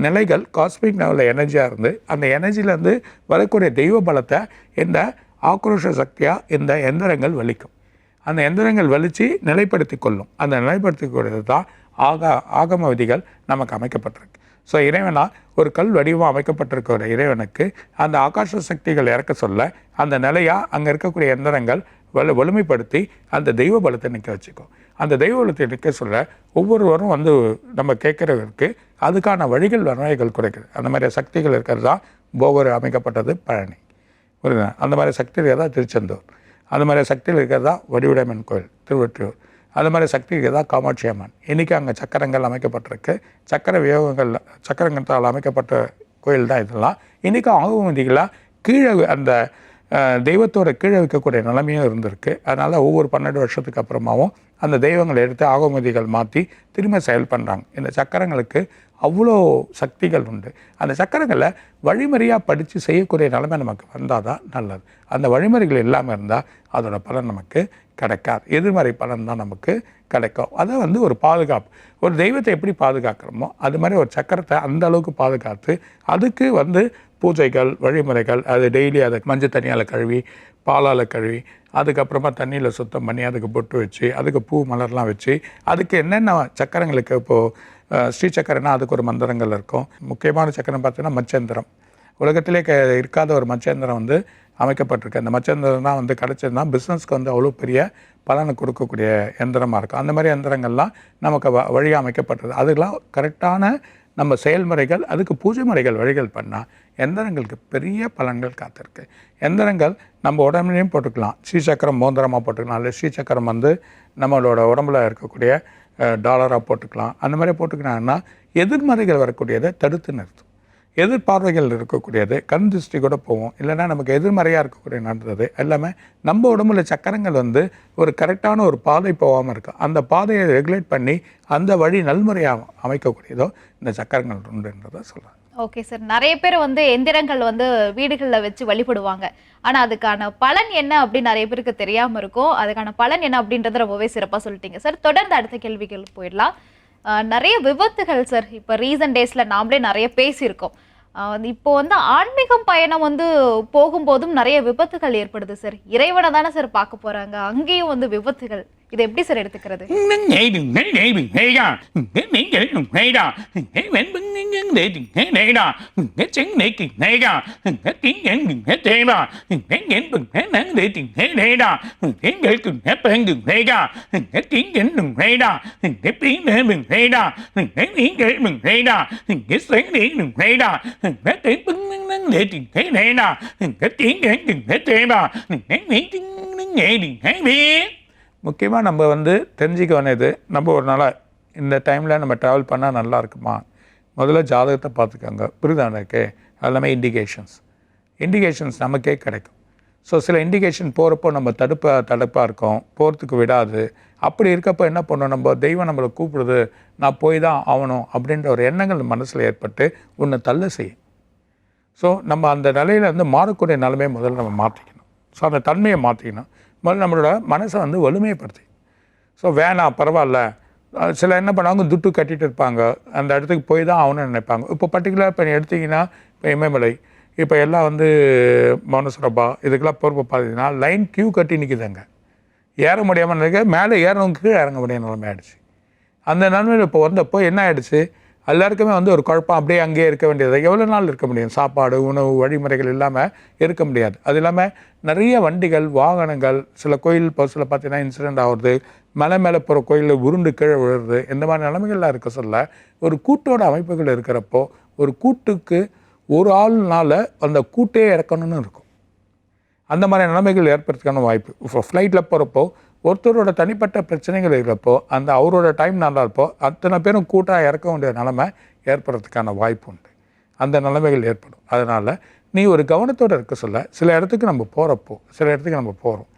நிலைகள் காஸ்மிக் லெவலில் எனர்ஜியாக இருந்து அந்த எனர்ஜிலேருந்து வரக்கூடிய தெய்வ பலத்தை இந்த ஆக்ரோஷ சக்தியாக இந்த எந்திரங்கள் வலிக்கும். அந்த எந்திரங்கள் வலித்து நிலைப்படுத்தி கொள்ளும். அந்த நிலைப்படுத்திக்கூடியது தான் ஆகா ஆகம விதிகள் நமக்கு அமைக்கப்பட்டிருக்கு. ஸோ இறைவனா ஒரு கல் வடிவமாக அமைக்கப்பட்டிருக்கிற இறைவனுக்கு அந்த ஆகாச சக்திகள் இறக்க சொல்ல அந்த நிலையாக அங்கே இருக்கக்கூடிய எந்திரங்கள் வலு வலிமைப்படுத்தி அந்த தெய்வ பலத்தை நிற்க வச்சுக்கும். அந்த தெய்வ பலத்தை நிற்க சொல்ல ஒவ்வொருவரும் வந்து நம்ம கேட்குறவருக்கு அதுக்கான வழிகள் வரைகள் குறைக்குது. அந்த மாதிரி சக்திகள் இருக்கிறது தான் போகர் அமைக்கப்பட்டது பழனி. புரியுதா? அந்த மாதிரி சக்தி இருக்கிறதா திருச்செந்தூர். அந்த மாதிரி சக்தியில் இருக்கிறதா வடிவுடையம்மன் கோயில் திருவொற்றியூர். அது மாதிரி சக்தி தான் காமாட்சி அம்மன். இன்றைக்கி அங்கே சக்கரங்கள் அமைக்கப்பட்டிருக்கு. சக்கர வியோகங்கள் சக்கரங்கத்தால் அமைக்கப்பட்ட கோயில் தான் இதெல்லாம். இன்றைக்கி ஆகுமதிகளாக கீழே அந்த தெய்வத்தோட கீழே வைக்கக்கூடிய நிலைமையும் இருந்திருக்கு. அதனால் ஒவ்வொரு பன்னெண்டு வருஷத்துக்கு அப்புறமாவும் அந்த தெய்வங்களை எடுத்து ஆகோமதிகள் மாற்றி திரும்ப செயல் பண்ணுறாங்க இந்த சக்கரங்களுக்கு அவ்வளோ சக்திகள் உண்டு. அந்த சக்கரங்களை வழிமுறையாக படித்து செய்யக்கூடிய நிலைமை நமக்கு வந்தால் தான் நல்லது. அந்த வழிமுறைகள் இல்லாமல் இருந்தால் அதோட பலன் நமக்கு கிடைக்காது. எதிர்மறை பலன் தான் நமக்கு கிடைக்கும். அதை வந்து ஒரு பாதுகாப்பு. ஒரு தெய்வத்தை எப்படி பாதுகாக்கிறோமோ அது மாதிரி ஒரு சக்கரத்தை அந்த அளவுக்கு பாதுகாத்து அதுக்கு வந்து பூஜைகள் வழிமுறைகள் அது டெய்லி அதை மஞ்சள் தண்ணியால் கழுவி பாலால் கழுவி அதுக்கப்புறமா தண்ணியில் சுத்தம் பண்ணி அதுக்கு பொட்டு வச்சு அதுக்கு பூ மலர்லாம் வச்சு அதுக்கு என்னென்ன சக்கரங்களுக்கு இப்போது ஸ்ரீ சக்கரன்னா அதுக்கு ஒரு மந்திரங்கள் இருக்கும். முக்கியமான சக்கரம் பார்த்தீங்கன்னா மச்சந்திரம். உலகத்திலே க இருக்காத ஒரு மச்சந்திரம் வந்து அமைக்கப்பட்டிருக்கு. அந்த மச்சந்திரம் தான் வந்து கிடச்சதுன்னா பிஸ்னஸ்க்கு வந்து அவ்வளோ பெரிய பலனை கொடுக்கக்கூடிய எந்திரமாக இருக்கும். அந்த மாதிரி எந்திரங்கள்லாம் நமக்கு வ வழியாக அமைக்கப்பட்டது. அதெல்லாம் கரெக்டான நம்ம செயல்முறைகள் அதுக்கு பூஜை முறைகள் வழிகள் பண்ணால் எந்திரங்களுக்கு பெரிய பலன்கள் காத்திருக்கு. எந்திரங்கள் நம்ம உடம்புலையும் போட்டுக்கலாம். ஸ்ரீசக்கரம் மோந்திரமாக போட்டுக்கலாம். இல்லை ஸ்ரீசக்கரம் வந்து நம்மளோட உடம்புல இருக்கக்கூடிய டாலராக போட்டுக்கலாம். அந்த மாதிரி போட்டுக்கினாங்கன்னா எதிர்மறைகள் வரக்கூடியதை தடுத்து நிறுத்தும். எதிர்பார்வைகள் இருக்கக்கூடியது கண் திருஷ்டி கூட போவோம் இல்லைன்னா நமக்கு எதிர்மறையாக இருக்கக்கூடிய நடந்தது. எல்லாமே நம்ம உடம்புல சக்கரங்கள் வந்து ஒரு கரெக்டான ஒரு பாதை போகாமல் இருக்கும் அந்த பாதையை ரெகுலேட் பண்ணி அந்த வழி நல்முறையாக அமைக்கக்கூடியதோ இந்த சக்கரங்கள் உண்டுன்றதை சொல்கிறேன் ஓகே சார். நிறைய பேர் வந்து எந்திரங்கள் வந்து வீடுகளில் வச்சு வழிபடுவாங்க. ஆனால் அதுக்கான பலன் என்ன அப்படின்னு நிறைய பேருக்கு தெரியாமல் இருக்கும். அதுக்கான பலன் என்ன அப்படின்றத ரொம்பவே சிறப்பாக சொல்லிட்டீங்க. சார் தொடர்ந்து அடுத்த கேள்விகள் போயிடலாம். நிறைய விபத்துகள் சார். இப்போ ரீசன்ட் டேஸில் நாமளே நிறைய பேசியிருக்கோம். இப்போ வந்து ஆன்மீகம் பயணம் வந்து போகும்போதும் நிறைய விபத்துகள் ஏற்படுது சார். இறைவனை தானே சார் பார்க்க போறாங்க. அங்கேயும் வந்து விபத்துகள். இதை எப்படி சார் எடுத்துக்கிறது? Nghe முக்கியமாக நம்ம வந்து தெரிஞ்சிக்க வேண்டியது நம்ம ஒரு நாளாக இந்த டைமில் நம்ம ட்ராவல் பண்ணால் நல்லா இருக்குமா முதல்ல ஜாதகத்தை பார்த்துக்கோங்க புரியுதா எனக்கு எல்லாமே இண்டிகேஷன்ஸ் இண்டிகேஷன்ஸ் நமக்கே கிடைக்கும் ஸோ சில இண்டிகேஷன் போகிறப்போ நம்ம தடுப்பாக தடுப்பாக இருக்கோம் போகிறதுக்கு விடாது அப்படி இருக்கப்போ என்ன பண்ணணும் நம்ம தெய்வம் நம்மளை கூப்பிடுது நான் போய் தான் ஆகணும் அப்படின்ற ஒரு எண்ணங்கள் மனசில் ஏற்பட்டு உன்னை தள்ள செய்யும் ஸோ நம்ம அந்த நிலையில வந்து மாறக்கூடிய நிலைமையை முதல்ல நம்ம மாற்றிக்கணும் ஸோ அந்த தன்மையை மாற்றிக்கணும் முதல்ல நம்மளோட மனசை வந்து வலிமைப்படுத்தி. ஸோ வேணாம் பரவாயில்ல. சில என்ன பண்ணுவாங்க? துட்டு கட்டிட்டு இருப்பாங்க. அந்த இடத்துக்கு போய் தான் ஆகணும்னு நினைப்பாங்க. இப்போ பர்டிகுலர் இப்போ எடுத்திங்கன்னா இப்போ இமயமலை இப்போ எல்லாம் வந்து மௌனசுரபா இதுக்கெல்லாம் பொறுப்பு பார்த்தீங்கன்னா லைன் கியூ கட்டி நிற்கிதுங்க ஏற முடியாமல் இருக்க மேலே ஏறவங்க கீழே இறங்க முடியாத நிலைமை ஆயிடுச்சு. அந்த நிலைமையில் இப்போ வந்தப்போ என்ன ஆயிடுச்சு? எல்லாருக்குமே வந்து ஒரு குழப்பம். அப்படியே அங்கேயே இருக்க வேண்டியது. எவ்வளோ நாள் இருக்க முடியும்? சாப்பாடு உணவு வழிமுறைகள் இல்லாமல் இருக்க முடியாது. அது இல்லாமல் நிறைய வண்டிகள் வாகனங்கள் சில கோயில் இப்போ சில பார்த்தீங்கன்னா இன்சிடெண்ட் ஆகுறது மலை மேலே போகிற கோயிலில் உருண்டு கீழே விழுறது இந்த மாதிரி நிலைமைகள்லாம் இருக்க சொல்ல ஒரு கூட்டோட அமைப்புகள் இருக்கிறப்போ ஒரு கூட்டுக்கு ஒரு ஆள்னால அந்த கூட்டே இறக்கணும்னு இருக்கும். அந்த மாதிரி நிலைமைகள் ஏற்படுறதுக்கான வாய்ப்பு. இப்போ ஃப்ளைட்டில் போகிறப்போ ஒருத்தரோட தனிப்பட்ட பிரச்சனைகள் இருக்கிறப்போ அந்த அவரோட டைம் நல்லா இருப்போ அத்தனை பேரும் கூட்டாக இறக்க வேண்டிய நிலமை ஏற்படுறதுக்கான வாய்ப்பு உண்டு. அந்த நிலைமைகள் ஏற்படும். அதனால் நீ ஒரு கவனத்தோடு இருக்க சொல்ல. சில இடத்துக்கு நம்ம போகிறப்போ சில இடத்துக்கு நம்ம போகிறோம்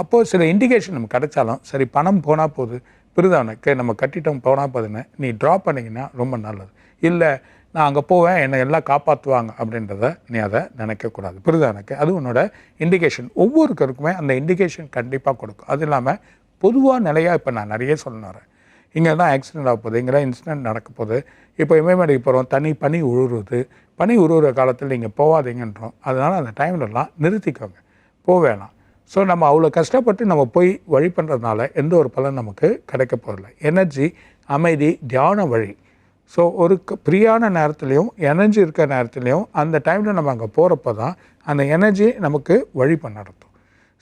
அப்போது சில இண்டிகேஷன் நமக்கு கிடைச்சாலும் சரி பணம் போனால் போகுது பிரிதானுக்கு நம்ம கட்டிட்டோம் போனால் போதுன்னு நீ ட்ரா பண்ணிங்கன்னா ரொம்ப நல்லது. இல்லை நான் அங்கே போவேன் என்னை எல்லாம் காப்பாற்றுவாங்க அப்படின்றத நீ அதை நினைக்கக்கூடாது. புரிதா எனக்கு? அது உன்னோட இண்டிகேஷன் ஒவ்வொருத்தருக்குமே அந்த இண்டிகேஷன் கண்டிப்பாக கொடுக்கும். அது இல்லாமல் பொதுவாக நிலையாக இப்போ நான் நிறைய சொல்லணும் வரேன். இங்கே தான் ஆக்சிடென்ட் ஆக போகுது இங்கே தான் இன்சிடென்ட் நடக்க போகுது. இப்போ இமயமலைக்கு போகிறோம் தனி பனி உழுவுறது பனி உருவுற காலத்தில் நீங்கள் போகாதீங்கன்றோம். அதனால் அந்த டைம்லலாம் நிறுத்திக்கோங்க. போவேணாம் ஸோ நம்ம அவ்வளோ கஷ்டப்பட்டு நம்ம போய் வழி பண்ணுறதுனால எந்த ஒரு பலன் நமக்கு கிடைக்க போகிறதில்ல எனர்ஜி அமைதி தியான வழி. ஸோ ஒரு க- ஃப்ரீயான நேரத்துலையும் எனர்ஜி இருக்கிற நேரத்துலையும் அந்த டைமில் நம்ம அங்கே போகிறப்ப தான் அந்த எனர்ஜி நமக்கு வழி நடத்தும்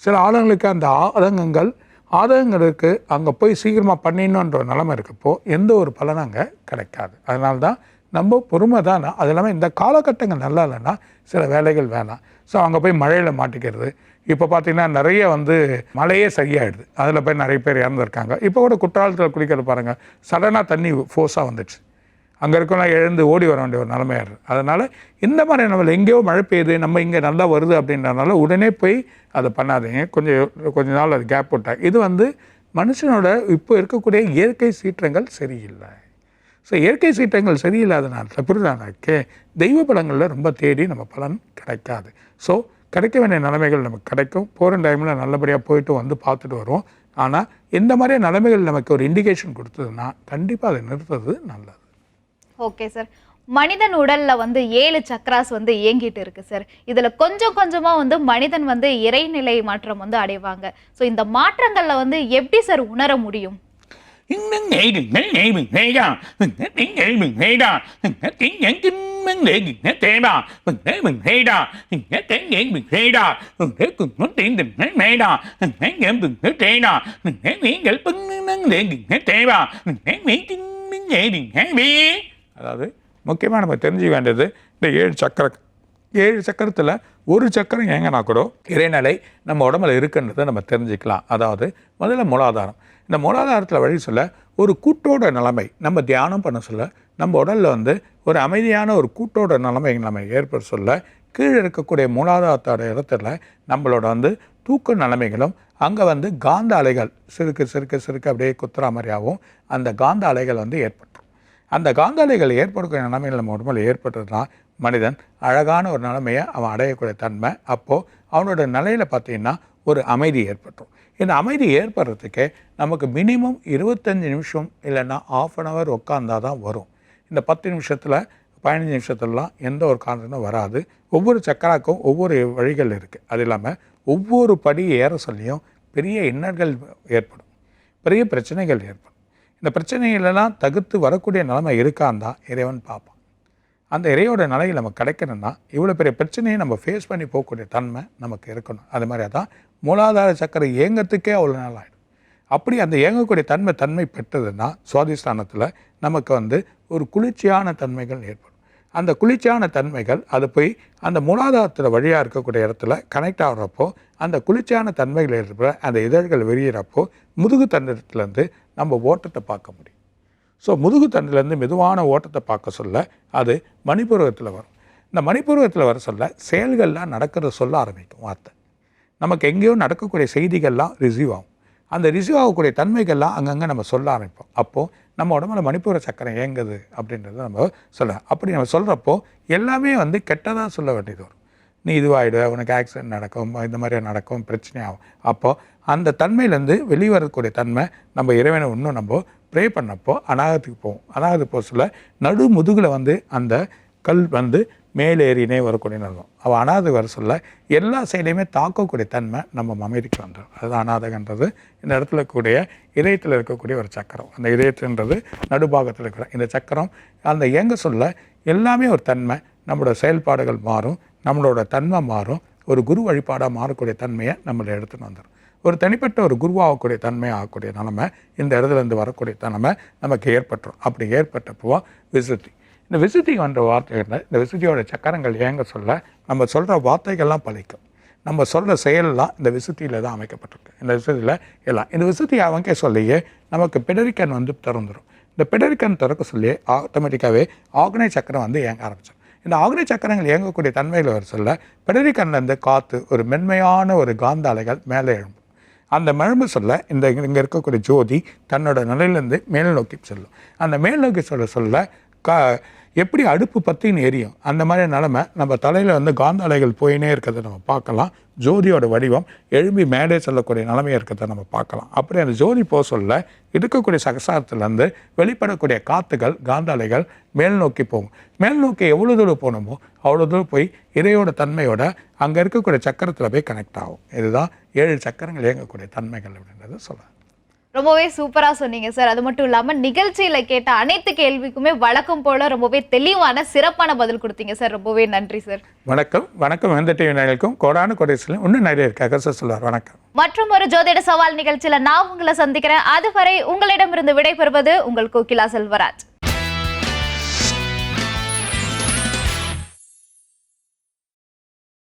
சில ஆளுங்களுக்கு அந்த ஆதங்கங்கள் ஆதகங்களுக்கு அங்கே போய் சீக்கிரமாக பண்ணிடணுன்ற நிலமை நிலைமை இருக்கப்போ எந்த ஒரு பலனும் அங்கே கிடைக்காது. அதனால தான் நம்ம பொறுமை தான்? அது இல்லாமல் இந்த காலகட்டங்கள் நல்லா இல்லைன்னா சில வேலைகள் வேணாம். ஸோ அங்கே போய் மழையில் மாட்டிக்கிறது. இப்போ பார்த்தீங்கன்னா நிறைய வந்து மழையே சரியாயிடுது. அதில் போய் நிறைய பேர் இறந்துருக்காங்க. இப்போ கூட குற்றாலத்தில் குளிக்கிறது பாருங்கள் சடனாக தண்ணி ஃபோர்ஸாக வந்துடுச்சு. அங்கே இருக்கவங்க எழுந்து ஓடி வர வேண்டிய ஒரு நிலைமையாரு அதனால் இந்த மாதிரி நம்ம எங்கேயோ மழை பெய்யுது நம்ம இங்கே நல்லா வருது அப்படின்றனால உடனே போய் அதை பண்ணாதீங்க. கொஞ்சம் கொஞ்ச நாள் அது கேப் விட்டாங்க இது வந்து மனுஷனோட இப்போ இருக்கக்கூடிய இயற்கை சீற்றங்கள் சரியில்லை. ஸோ இயற்கை சீற்றங்கள் சரியில்லாதனால புரிதானாக்கே தெய்வ பலங்களில் ரொம்ப தேடி நம்ம பலன் கிடைக்காது. ஸோ கிடைக்க வேண்டிய நிலைமைகள் நமக்கு கிடைக்கும். போகிற டைமில் நல்லபடியாக போயிட்டு வந்து பார்த்துட்டு வருவோம். ஆனால் இந்த மாதிரி நிலைமைகள் நமக்கு ஒரு இண்டிகேஷன் கொடுத்ததுன்னா கண்டிப்பாக அதை நிறுத்துறது நல்லது. ஓகே சார் மனிதன் உடலில் வந்து ஏழு சக்ராஸ் வந்து இயங்கிட்டு இருக்கு சார் இதில் கொஞ்சம் கொஞ்சமாக வந்து மனிதன் வந்து இறைநிலை மாற்றம் வந்து அடைவாங்க. ஸோ இந்த மாற்றங்களில் வந்து எப்படி சார் உணர முடியும்? [laughs] தேவா அதாவது முக்கியமாக நம்ம தெரிஞ்சுக்க வேண்டியது இந்த ஏழு சக்கர ஏழு சக்கரத்தில் ஒரு சக்கரம் ஏங்கன்னா கூட இறைநிலை நம்ம உடம்புல இருக்குன்றதை நம்ம தெரிஞ்சுக்கலாம். அதாவது முதல்ல மூலாதாரம். இந்த மூலாதாரத்தில் வழி சொல்ல ஒரு கூட்டோட நிலைமை நம்ம தியானம் பண்ண சொல்ல நம்ம உடலில் வந்து ஒரு அமைதியான ஒரு கூட்டோட நிலைமை நம்ம ஏற்பட சொல்ல கீழே இருக்கக்கூடிய மூலாதாரத்தோட இடத்துல நம்மளோட வந்து தூக்க நிலைமைகளும் அங்கே வந்து காந்த அலைகள் சிறுக்கு சிறுக்கு சிறுக்கு அப்படியே குத்துற மாதிரியாகவும் அந்த காந்த அலைகள் வந்து ஏற்படும். அந்த காந்தாலைகள் ஏற்படக்கூடிய நிலைமைகள் நம்ம உடம்புல ஏற்பட்டதுன்னா மனிதன் அழகான ஒரு நிலைமையை அவன் அடையக்கூடிய தன்மை அப்போது அவனோட நிலையில் பார்த்தீங்கன்னா ஒரு அமைதி ஏற்பட்டுரும். இந்த அமைதி ஏற்படுறதுக்கு நமக்கு மினிமம் இருபத்தஞ்சி நிமிஷம் இல்லைன்னா ஆஃப் அன் ஹவர் உட்காந்தா தான் வரும். இந்த பத்து நிமிஷத்தில் பதினஞ்சு நிமிஷத்துலலாம் எந்த ஒரு காரணமும் வராது. ஒவ்வொரு சக்கராக்கும் ஒவ்வொரு வழிகள் இருக்குது அது இல்லாமல் ஒவ்வொரு படி ஏற சொல்லியும் பெரிய இன்னல்கள் ஏற்படும். பெரிய பிரச்சனைகள் ஏற்படும். இந்த பிரச்சனைகளெல்லாம் தகுத்து வரக்கூடிய நிலைமை இருக்கான்னு தான் இறைவன் பார்ப்பான். அந்த இறையோட நிலையில் நம்ம கிடைக்கணும்னா இவ்வளோ பெரிய பிரச்சனையை நம்ம ஃபேஸ் பண்ணி போகக்கூடிய தன்மை நமக்கு இருக்கணும். அது மாதிரி தான் மூலாதார சக்கரை இயங்கத்துக்கே அவ்வளோ நாள் ஆகிடும் அப்படி அந்த இயங்கக்கூடிய தன்மை தன்மை பெற்றதுன்னா சுவாதிஷ்டானத்தில் நமக்கு வந்து ஒரு குளிர்ச்சியான தன்மைகள் ஏற்படும். அந்த குளிர்ச்சியான தன்மைகள் அது போய் அந்த மூலாதாரத்தில் வழியாக இருக்கக்கூடிய இடத்துல கனெக்ட் ஆகிறப்போ அந்த குளிர்ச்சியான தன்மைகள் இருக்கிற அந்த இதழ்கள் விரியிறப்போ முதுகு தண்டத்துலேருந்து நம்ம ஓட்டத்தை பார்க்க முடியும். ஸோ முதுகு தண்டிலேருந்து மெதுவான ஓட்டத்தை பார்க்க சொல்ல அது மணிப்பூர்வத்தில் வரும். இந்த மணிப்பூர்வத்தில் வர சொல்ல செயல்கள்லாம் நடக்கிறத சொல்ல ஆரம்பிக்கும் வார்த்தை. நமக்கு எங்கேயோ நடக்கக்கூடிய செய்திகள்லாம் ரிசீவ் ஆகும். அந்த ரிசீவ் ஆகக்கூடிய தன்மைகள்லாம் அங்கங்கே நம்ம சொல்ல ஆரம்பிப்போம். அப்போது நம்ம உடம்புல மணிப்பூர சக்கரம் இயங்குது அப்படின்றத நம்ம சொல்ல அப்படி நம்ம சொல்கிறப்போ எல்லாமே வந்து கெட்டதாக சொல்ல வேண்டியது வரும். நீ இதுவாகிடுவ உனக்கு ஆக்சிடென்ட் நடக்கும் இந்த மாதிரி நடக்கும் பிரச்சனை ஆகும் அப்போது அந்த தன்மையிலேருந்து வெளியே வரக்கூடிய தன்மை நம்ம இறைவனை இன்னும் நம்ம ப்ரே பண்ணப்போ அநாகத்துக்கு போவோம் அநாகத்துக்கு போக சொல்ல நடு முதுகில் வந்து அந்த கல் வந்து மேலேறினே வரக்கூடிய நிலம். அவள் அனாதை வர சொல்ல எல்லா சைடையுமே தாக்கக்கூடிய தன்மை நம்ம மமைதிக்கு வந்துடும். அதுதான் அநாதகன்றது இந்த இடத்துல கூடிய இதயத்தில் இருக்கக்கூடிய ஒரு சக்கரம். அந்த இதயத்துன்றது நடுபாகத்தில் இருக்கிற இந்த சக்கரம். அந்த இயங்க சொல்ல எல்லாமே ஒரு தன்மை. நம்மளோட செயல்பாடுகள் மாறும் நம்மளோட தன்மை மாறும். ஒரு குரு வழிபாடாக மாறக்கூடிய தன்மையை நம்மளை எடுத்துன்னு வந்துடும் ஒரு தனிப்பட்ட ஒரு குருவாகக்கூடிய தன்மை ஆகக்கூடிய நிலமை இந்த இடத்துல இருந்து வரக்கூடிய தன்மை நமக்கு ஏற்பட்டுரும். அப்படி ஏற்பட்டப்போ விசுத்தி. இந்த விசுத்தி வந்த வார்த்தைகள் இந்த விசுத்தியோட சக்கரங்கள் ஏங்க சொல்ல நம்ம சொல்கிற வார்த்தைகள்லாம் பழிக்கும். நம்ம சொல்கிற செயலெல்லாம் இந்த விசுத்தியில் தான் அமைக்கப்பட்டிருக்கு. இந்த விசுத்தியில் எல்லாம். இந்த விசுத்தி அவங்க சொல்லியே நமக்கு பிடரிக்கன் வந்து திறந்துடும் இந்த பிடரிக்கன் திறக்க சொல்லி ஆட்டோமேட்டிக்காகவே ஆக்னை சக்கரம் வந்து ஏங்க ஆரம்பிச்சிடும் இந்த ஆக்னி சக்கரங்கள் இயங்கக்கூடிய தன்மையில் வர சொல்ல பிடரிக்கன்லேருந்து காற்று ஒரு மென்மையான ஒரு காந்த அலைகள் மேலே எழும்பும் அந்த மழம்பு சொல்ல இந்த இங்கே இருக்கக்கூடிய ஜோதி தன்னோட நிலையிலேருந்து மேல் நோக்கி செல்லும். அந்த மேல் நோக்கி சொல்ல சொல்ல கா எப்படி அடுப்பு பற்றின்னு எரியும்? அந்த மாதிரி நிலமை நம்ம தலையில் வந்து காந்த அலைகள் போயினே இருக்கிறத நம்ம பார்க்கலாம். ஜோதியோட வடிவம் எழும்பி மேடே செல்லக்கூடிய நிலைமையாக இருக்கிறத நம்ம பார்க்கலாம். அப்படி அந்த ஜோதி போக சொல்ல இருக்கக்கூடிய சகசாரத்துலேருந்து வெளிப்படக்கூடிய காற்றுகள் காந்த அலைகள் மேல் நோக்கி போகும். மேல் நோக்கி எவ்வளோ தூரம் போகணுமோ அவ்வளோ தூரம் போய் இறையோட தன்மையோட அங்கே இருக்கக்கூடிய சக்கரத்தில் போய் கனெக்ட் ஆகும். இதுதான் ஏழு சக்கரங்கள் இயங்கக்கூடிய தன்மைகள் அப்படின்றத சொல்லலாம் ரொம்பவே சூப்பரா சொன்னீங்க சார் அது மட்டும் இல்லாம நிகழ்ச்சியில கேட்ட அனைத்து கேள்விக்குமே வழக்கம் போல ரொம்பவே தெளிவான சிறப்பான பதில் கொடுத்தீங்க சார் ரொம்பவே நன்றி சார் வணக்கம். வணக்கம் எந்த டிவி நேயர்களுக்கும் கோடான கொடைசிலும் இன்னும் நிறைய இருக்கு அகச சொல்லுவார். வணக்கம். மற்றும் ஒரு ஜோதிட சவால் நிகழ்ச்சியில நான் உங்களை சந்திக்கிறேன். அதுவரை உங்களிடமிருந்து விடைபெறுவது உங்கள் கோகிலா செல்வராஜ்.